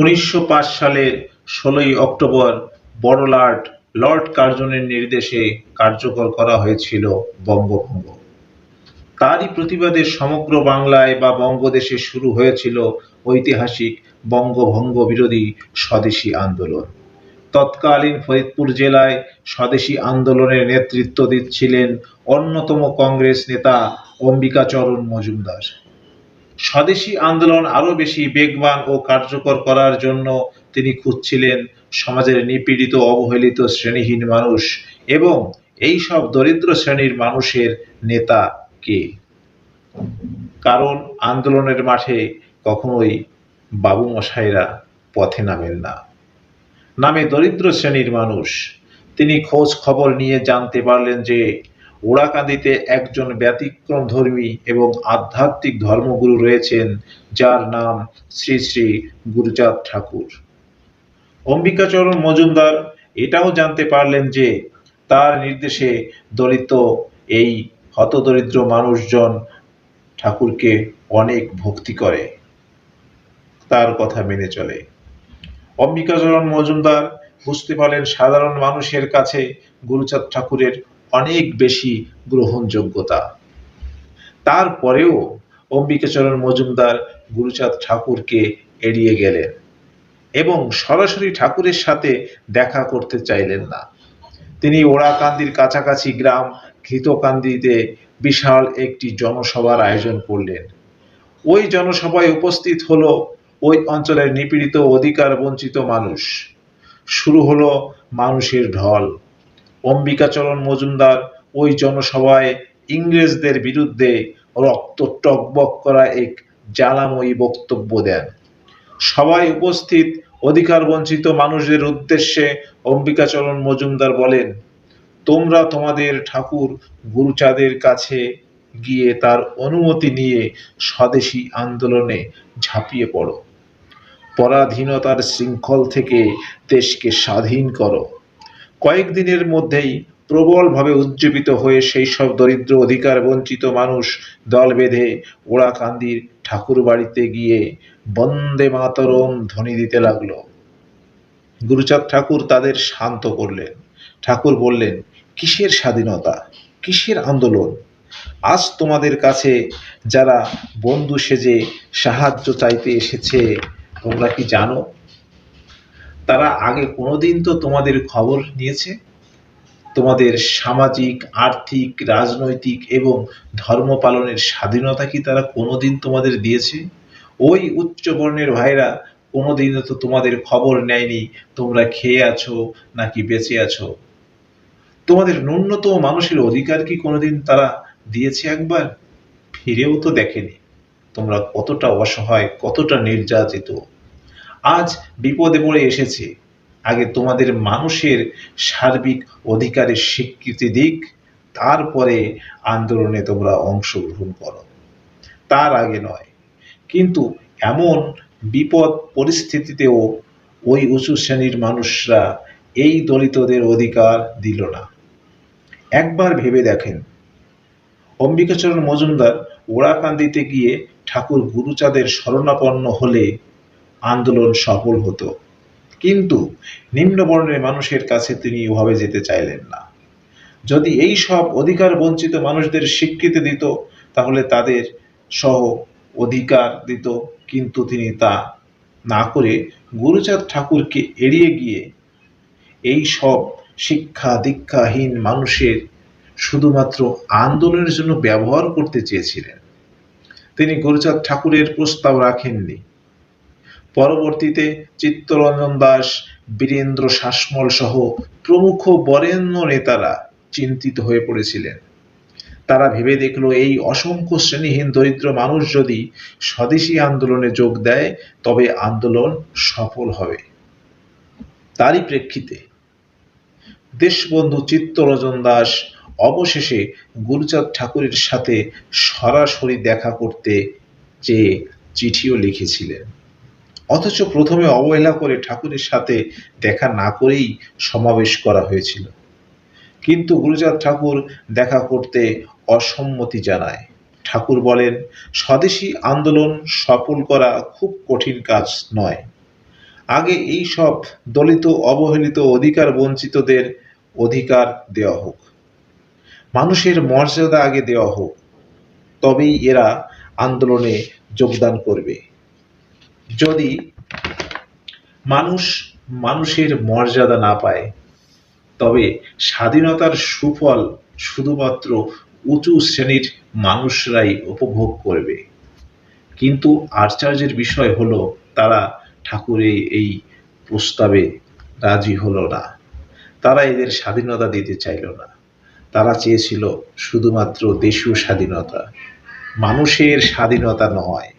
উনিশশো পাঁচ সালের ষোলোই অক্টোবর বড়লাট লর্ড কার্জনের নির্দেশে কার্যকর করা হয়েছিল বঙ্গভঙ্গ। তারই প্রতিবাদে সমগ্র বাংলায় বা বঙ্গদেশে শুরু হয়েছিল ঐতিহাসিক বঙ্গভঙ্গ বিরোধী স্বদেশী আন্দোলন। তৎকালীন ফরিদপুর জেলায় স্বদেশী আন্দোলনের নেতৃত্ব দিচ্ছিলেন অন্যতম কংগ্রেস নেতা অম্বিকাচরণ মজুমদার। স্বদেশী আন্দোলন আরও বেশি বেগবান ও কার্যকর করার জন্য তিনি খুঁজছিলেন সমাজের নিপীড়িত, অবহেলিত শ্রেণীহীন মানুষ এবং এই সব দরিদ্র শ্রেণির মানুষের নেতা কে? কারণ আন্দোলনের মাঠে কখনোই বাবু মশাইরা পথে নামেন না। নামে দরিদ্র শ্রেণির মানুষ। তিনি খোঁজ খবর নিয়ে জানতে পারলেন যে ওড়াকান্দিতে একজন ব্যতিক্রম ধর্মী এবং আধ্যাত্মিক ধর্মগুরু রয়েছেন, যার নাম শ্রী শ্রী গুরুচাঁদ ঠাকুর। অম্বিকাচরণ মজুমদার এটাও জানতে পারলেন যে তার নির্দেশে দলিত এই হতদরিদ্র মানুষজন ঠাকুরকে অনেক ভক্তি করে। তার কথা মেনে চলে। অম্বিকাচরণ মজুমদার বুঝতে পারলেন সাধারণ মানুষের কাছে গুরুচাঁদ ঠাকুরের অনেক বেশি গ্রহণযোগ্যতা। তারপরেও অম্বিকাচরণ মজুমদার গুরুচাঁদ ঠাকুরকে এড়িয়ে গেলেন এবং সরাসরি ঠাকুরের সাথে দেখা করতে চাইলেন না। তিনি ওড়াকান্দির কাছাকাছি গ্রাম ঘৃতকান্দিতে বিশাল একটি জনসভার আয়োজন করলেন। ওই জনসভায় উপস্থিত হল ওই অঞ্চলের নিপীড়িত অধিকার বঞ্চিত মানুষ। শুরু হলো মানুষের ঢল। অম্বিকাচরণ মজুমদার ওই জনসভায় ইংরেজদের বিরুদ্ধে রক্ত টকবক করা এক জ্বালাময়ী বক্তব্য দেন। সবাই উপস্থিত অধিকার বঞ্চিত মানুষদের উদ্দেশ্যে অম্বিকাচরণ মজুমদার বলেন, তোমরা তোমাদের ঠাকুর গুরুচাঁদের কাছে গিয়ে তার অনুমতি নিয়ে স্বদেশী আন্দোলনে ঝাঁপিয়ে পড়ো। পরাধীনতার শৃঙ্খল থেকে দেশকে স্বাধীন করো। কয়েকদিনের মধ্যেই প্রবলভাবে উজ্জীবিত হয়ে সেই সব দরিদ্র অধিকার বঞ্চিত মানুষ দল বেঁধে ওড়াকান্দির ঠাকুর বাড়িতে গিয়ে বন্দে মাতরম ধ্বনি দিতে লাগল। গুরুচাঁদ ঠাকুর তাদের শান্ত করলেন। ঠাকুর বললেন, কিসের স্বাধীনতা? কিসের আন্দোলন? আজ তোমাদের কাছে যারা বন্ধু সেজে সাহায্য চাইতে এসেছে, তোমরা কি জানো? তারা আগে কোনোদিন তো তোমাদের খবর নিয়েছে? তোমাদের সামাজিক, আর্থিক, রাজনৈতিক এবং ধর্ম পালনের স্বাধীনতা কি তারা কোনোদিন তোমাদের দিয়েছে? ওই উচ্চ বর্ণের ভাইরা কোনোদিন তো তোমাদের খবর নেয়নি, তোমরা খেয়ে আছো নাকি বেঁচে আছো? তোমাদের ন্যূনতম মানুষের অধিকার কি কোনোদিন তারা দিয়েছে একবার? ফিরেও তো দেখেনি। তোমরা কতটা অসহায়, কতটা নির্যাতিত। আজ বিপদে পড়ে এসেছে। আগে তোমাদের মানুষের সার্বিক অধিকারের স্বীকৃতি দিক, তারপরে আন্দোলনে তোমরা অংশগ্রহণ করো। তার আগে নয়, কিন্তু এমন বিপদ পরিস্থিতিতেও ওই উঁচু শ্রেণির মানুষরা এই দলিতদের অধিকার দিল না। একবার ভেবে দেখেন, অম্বিকাচরণ মজুমদার ওড়াকান্দিতে গিয়ে ঠাকুর গুরুচাঁদের শরণাপন্ন হলে আন্দোলন সফল হতো। কিন্তু নিম্নবর্ণের মানুষের কাছে তিনি ওভাবে যেতে চাইলেন না। যদি এই সব অধিকার বঞ্চিত মানুষদের স্বীকৃতি দিত, তাহলে তাদের সহ অধিকার দিত, কিন্তু তিনি তা না করে গুরুচাঁদ ঠাকুরকে এড়িয়ে গিয়ে এই সব শিক্ষা দীক্ষাহীন মানুষের শুধুমাত্র আন্দোলনের জন্য ব্যবহার করতে চেয়েছিলেন। তিনি গুরুচাঁদ ঠাকুরের প্রস্তাব রাখেননি। পরবর্তীতে চিত্তরঞ্জন দাস, বীরেন্দ্র শাসমল সহ প্রমুখ বরেণ্য নেতারা চিন্তিত হয়ে পড়েছিলেন। তারা ভেবে দেখল, এই অসংখ্য শ্রেণীহীন দরিদ্র মানুষ যদি স্বদেশী আন্দোলনে যোগ দেয়, তবে আন্দোলন সফল হবে। তারই প্রেক্ষিতে দেশবন্ধু চিত্তরঞ্জন দাস অবশেষে গুরুচাঁদ ঠাকুরের সাথে সরাসরি দেখা করতে চেয়ে চিঠিও লিখেছিলেন। অথচ প্রথমে অবহেলা করে ঠাকুরের সাথে দেখা না করেই সমাবেশ করা হয়েছিল। কিন্তু গুরুচাঁদ ঠাকুর দেখা করতে অসম্মতি জানায়। ঠাকুর বলেন, স্বদেশী আন্দোলন সফল করা খুব কঠিন কাজ নয়। আগে এই সব দলিত, অবহেলিত, অধিকার বঞ্চিতদের অধিকার দেওয়া হোক। মানুষের মর্যাদা আগে দেওয়া হোক। তবেই এরা আন্দোলনে যোগদান করবে। যদি মানুষ মানুষের মর্যাদা না পায়, তবে স্বাধীনতার সুফল শুধুমাত্র উঁচু শ্রেণির মানুষরাই উপভোগ করবে। কিন্তু আশ্চর্যের বিষয় হলো, তারা ঠাকুরের এই প্রস্তাবে রাজি হলো না। তারা এদের স্বাধীনতা দিতে চাইল না। তারা চেয়েছিল শুধুমাত্র দেশীয় স্বাধীনতা। মানুষের স্বাধীনতা নয়